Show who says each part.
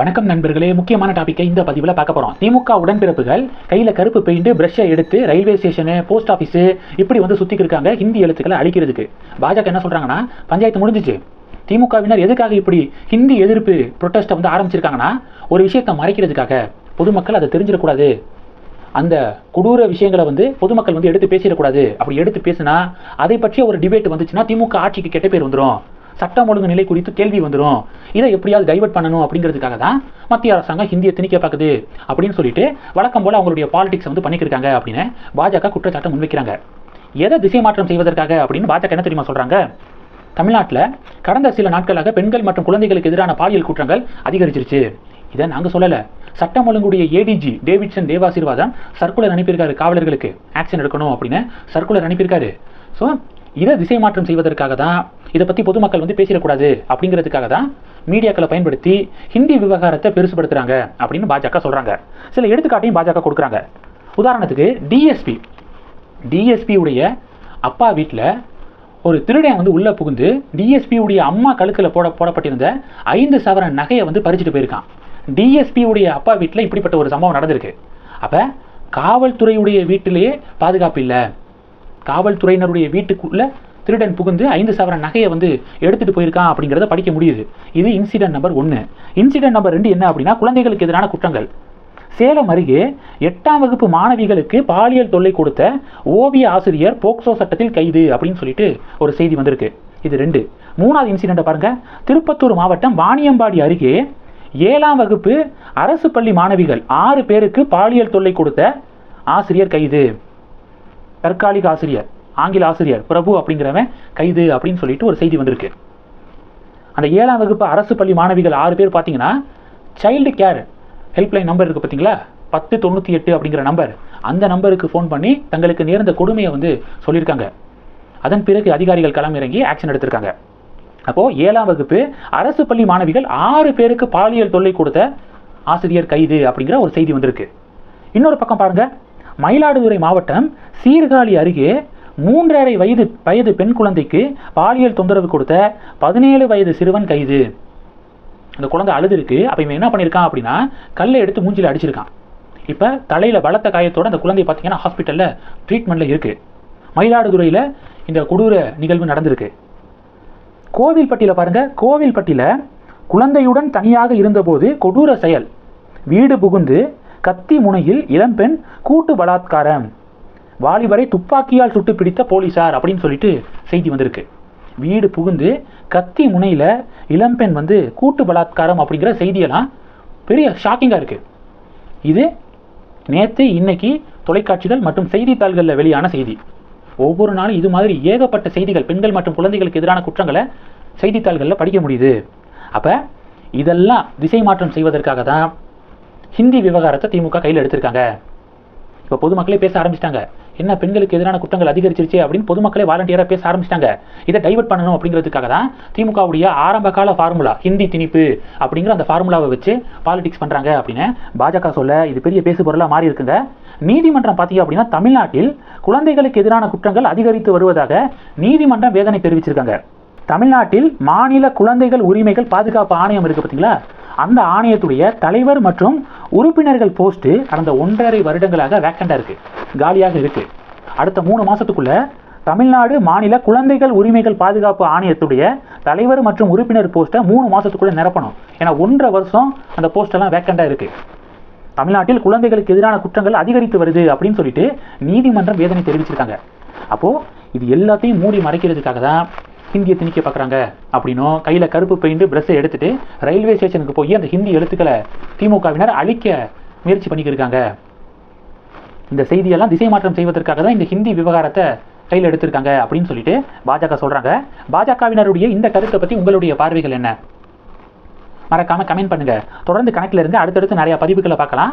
Speaker 1: வணக்கம் நண்பர்களே. முக்கியமான டாபிக்கை இந்த பதிவில் பார்க்க போகிறோம் திமுக உடன்பிறப்புகள் கையில் கருப்பு பெயிண்ட் பிரஷ்ஷை எடுத்து ரயில்வே ஸ்டேஷனு போஸ்ட் ஆஃபீஸு இப்படி வந்து சுற்றிக்கு இருக்காங்க ஹிந்தி எழுத்துக்களை அழிக்கிறதுக்கு. பாஜக என்ன சொல்கிறாங்கன்னா பஞ்சாயத்து முடிஞ்சிச்சு. திமுகவினர் எதுக்காக இப்படி ஹிந்தி எதிர்ப்பு ப்ரொட்டஸ்ட்டை வந்து ஆரம்பிச்சிருக்காங்கன்னா ஒரு விஷயத்தை மறைக்கிறதுக்காக. பொதுமக்கள் அதை தெரிஞ்சிடக்கூடாது. அந்த கொடூர விஷயங்களை வந்து பொதுமக்கள் வந்து எடுத்து பேசிடக்கூடாது. அப்படி எடுத்து பேசினா அதை பற்றிய ஒரு டிபேட் வந்துச்சுன்னா திமுக ஆட்சிக்கு கெட்ட பேர் வந்துடும் சட்டம் ஒழுங்கு நிலை குறித்து கேள்வி வந்துடும் இதை எப்படியாவது டைவெர்ட் பண்ணணும் அப்படிங்கிறதுக்காக தான் மத்திய அரசாங்கம் ஹிந்தியை திணிக்க பார்க்குது அப்படின்னு சொல்லிட்டு வழக்கம் போல் அவங்களுடைய பாலிடிக்ஸ் வந்து பண்ணிக்கிருக்காங்க அப்படின்னு பாஜக குற்றச்சாட்டை முன்வைக்கிறாங்க. எதை திசை மாற்றம் செய்வதற்காக அப்படின்னு பாஜக என்ன தெரியுமா சொல்கிறாங்க தமிழ்நாட்டில் கடந்த சில நாட்களாக பெண்கள் மற்றும் குழந்தைகளுக்கு எதிரான பாலியல் குற்றங்கள் அதிகரிச்சிருச்சு. இதை நாங்கள் சொல்லலை. சட்டம் ஒழுங்குடைய ஏடிஜி டேவிட்சன் தேவாசீர்வாதம் சர்க்குலர் அனுப்பியிருக்காரு காவலர்களுக்கு. ஆக்ஷன் எடுக்கணும் அப்படின்னு சர்க்குலர் அனுப்பியிருக்காரு. ஸோ இதை திசை மாற்றம் செய்வதற்காக தான் இதை பற்றி பொதுமக்கள் வந்து பேசிடக்கூடாது அப்படிங்கிறதுக்காக தான் மீடியாக்களை பயன்படுத்தி ஹிந்தி விவகாரத்தை பெருசுபடுத்துகிறாங்க அப்படின்னு பாஜக சொல்கிறாங்க சில எடுத்துக்காட்டையும் பாஜக கொடுக்குறாங்க. உதாரணத்துக்கு டிஎஸ்பி டிஎஸ்பி உடைய அப்பா வீட்டில் ஒரு திருடன் வந்து உள்ளே புகுந்து டிஎஸ்பி உடைய அம்மா கழுத்தில் போட போடப்பட்டிருந்த ஐந்து சவரன் நகையை வந்து பறிச்சுட்டு போயிருக்கான். டிஎஸ்பி உடைய அப்பா வீட்டில் இப்படிப்பட்ட ஒரு சம்பவம் நடந்திருக்கு. அப்போ காவல்துறையுடைய வீட்டிலேயே பாதுகாப்பு இல்லை. காவல்துறையினருடைய வீட்டுக்குள்ள திருடன் புகுந்து ஐந்து சவரன் நகையை வந்து எடுத்துட்டு போயிருக்கான் அப்படிங்கிறத படிக்க முடியுது. இது இன்சிடென்ட் நம்பர் ஒன்று இன்சிடென்ட் நம்பர் ரெண்டு என்ன அப்படின்னா குழந்தைகளுக்கு எதிரான குற்றங்கள். சேலம் அருகே எட்டாம் வகுப்பு மாணவிகளுக்கு பாலியல் தொல்லை கொடுத்த ஓவிய ஆசிரியர் போக்சோ சட்டத்தில் கைது அப்படின்னு சொல்லிட்டு ஒரு செய்தி வந்திருக்கு. இது ரெண்டு. மூணாவது இன்சிடென்ட்டை பாருங்க. திருப்பத்தூர் மாவட்டம் வாணியம்பாடி அருகே ஏழாம் வகுப்பு அரசு பள்ளி மாணவிகள் ஆறு பேருக்கு பாலியல் தொல்லை கொடுத்த ஆசிரியர் கைது. தற்காலிக ஆசிரியர். ஆங்கில ஆசிரியர் பிரபு அப்படிங்கிறவன் கைது அப்படின்னு சொல்லிட்டு ஒரு செய்தி வந்திருக்கு. அந்த ஏழாம் வகுப்பு அரசு பள்ளி மாணவிகள் ஆறு பேர் பார்த்தீங்கன்னா சைல்டு கேர் ஹெல்ப்லைன் நம்பர் இருக்குது பார்த்தீங்களா? பத்து தொண்ணூற்றி எட்டு அப்படிங்கிற நம்பர் அந்த நம்பருக்கு ஃபோன் பண்ணி தங்களுக்கு நேர்ந்த கொடுமையை வந்து சொல்லியிருக்காங்க. அதன் பிறகு அதிகாரிகள் களம் இறங்கி ஆக்ஷன் எடுத்திருக்காங்க. அப்போது ஏழாம் வகுப்பு அரசு பள்ளி மாணவிகள் ஆறு பேருக்கு பாலியல் தொல்லை கொடுத்த ஆசிரியர் கைது அப்படிங்கிற ஒரு செய்தி வந்திருக்கு. இன்னொரு பக்கம் பாருங்க. மயிலாடுதுறை மாவட்டம் சீர்காழி அருகே மூன்றரை வயது வயது பெண் குழந்தைக்கு பாலியல் தொந்தரவு கொடுத்த பதினேழு வயது சிறுவன் கைது. அந்த குழந்தை அழுதுருக்கு. அப்போ இவன் என்ன பண்ணியிருக்கான் அப்படின்னா கல்லை எடுத்து மூஞ்சியில் அடிச்சிருக்கான். இப்போ தலையில் பலத்த காயத்தோட அந்த குழந்தை பார்த்தீங்கன்னா ஹாஸ்பிட்டலில் ட்ரீட்மெண்ட்டில் இருக்குது மயிலாடுதுறையில் இந்த கொடூர நிகழ்வு நடந்திருக்கு. கோவில்பட்டியில் பாருங்கள் கோவில்பட்டியில் குழந்தையுடன் தனியாக இருந்தபோது கொடூர செயல். வீடு புகுந்து கத்தி முனையில் இளம்பெண் கூட்டு பலாத்காரம். வாலிபரை துப்பாக்கியால் சுட்டு பிடித்த போலீசார் அப்படின்னு சொல்லிட்டு செய்தி வந்திருக்கு. வீடு புகுந்து கத்தி முனையில் இளம்பெண் வந்து கூட்டு பலாத்காரம் அப்படிங்கிற செய்தியெல்லாம் பெரிய ஷாக்கிங்காக இருக்குது இது நேற்று இன்னைக்கு தொலைக்காட்சிகள் மற்றும் செய்தித்தாள்களில் வெளியான செய்தி. ஒவ்வொரு நாளும் இது மாதிரி ஏகப்பட்ட செய்திகள் பெண்கள் மற்றும் குழந்தைகளுக்கு எதிரான குற்றங்களை செய்தித்தாள்களில் படிக்க முடியுது. அப்போ இதெல்லாம் திசை மாற்றம் செய்வதற்காக தான் ஹிந்தி விவகாரத்தை திமுக கையில் எடுத்திருக்காங்க. இப்போ பொதுமக்களே பேச ஆரம்பிச்சிட்டாங்க. என்ன பெண்களுக்கு எதிரான குற்றங்கள் அதிகரிச்சிருச்சு அப்படின்னு பொதுமக்களே வாலண்டியராக பேச ஆரம்பிச்சிட்டாங்க. இதை டைவெர்ட் பண்ணணும் அப்படிங்கிறதுக்காக தான் திமுகவுடைய ஆரம்ப கால ஃபார்முலா ஹிந்தி திணிப்பு அப்படிங்கிற அந்த ஃபார்முலாவை வச்சு பாலிடிக்ஸ் பண்ணுறாங்க அப்படின்னு பாஜக சொல்ல இது பெரிய பேசு பொருளாக மாறி இருக்குங்க. நீதிமன்றம் பார்த்தீங்க அப்படின்னா தமிழ்நாட்டில் குழந்தைகளுக்கு எதிரான குற்றங்கள் அதிகரித்து வருவதாக நீதிமன்றம் வேதனை தெரிவிச்சிருக்காங்க. தமிழ்நாட்டில் மாநில குழந்தைகள் உரிமைகள் பாதுகாப்பு ஆணையம் இருக்கு பார்த்தீங்களா அந்த ஆணையத்துடைய தலைவர் மற்றும் உறுப்பினர்கள் போஸ்ட்டு கடந்த ஒன்றரை வருடங்களாக வேக்கண்டாக இருக்குது காலியாக இருக்குது அடுத்த மூணு மாதத்துக்குள்ளே தமிழ்நாடு மாநில குழந்தைகள் உரிமைகள் பாதுகாப்பு ஆணையத்துடைய தலைவர் மற்றும் உறுப்பினர் போஸ்ட்டை மூணு மாதத்துக்குள்ளே நிரப்பணும். ஏன்னா ஒன்றரை வருஷம் அந்த போஸ்டெல்லாம் வேக்கண்டாக இருக்குது தமிழ்நாட்டில் குழந்தைகளுக்கு எதிரான குற்றங்கள் அதிகரித்து வருது அப்படின்னு சொல்லிட்டு நீதிமன்றம் வேதனை தெரிவிச்சிருக்காங்க. அப்போது இது எல்லாத்தையும் மூடி மறைக்கிறதுக்காக தான் ஹிந்தியை திணிக்க பார்க்குறாங்க அப்படின்னும் கையில் கருப்பு பெயிண்ட் ப்ரெஷ்ஷை எடுத்துட்டு ரயில்வே ஸ்டேஷனுக்கு போய் அந்த ஹிந்தி எழுத்துக்களை திமுகவினர் அழிக்க முயற்சி பண்ணிக்கிருக்காங்க இந்த செய்தியெல்லாம் திசை மாற்றம் செய்வதற்காக தான் இந்த ஹிந்தி விவகாரத்தை கையில் எடுத்திருக்காங்க அப்படின்னு சொல்லிட்டு பாஜக சொல்கிறாங்க பாஜகவினருடைய இந்த கருத்தை பற்றி உங்களுடைய பார்வைகள் என்ன? மறக்காம கமெண்ட் பண்ணுங்க. தொடர்ந்து கணக்கில் இருந்து அடுத்தடுத்து நிறைய பதிவுகளை பார்க்கலாம்.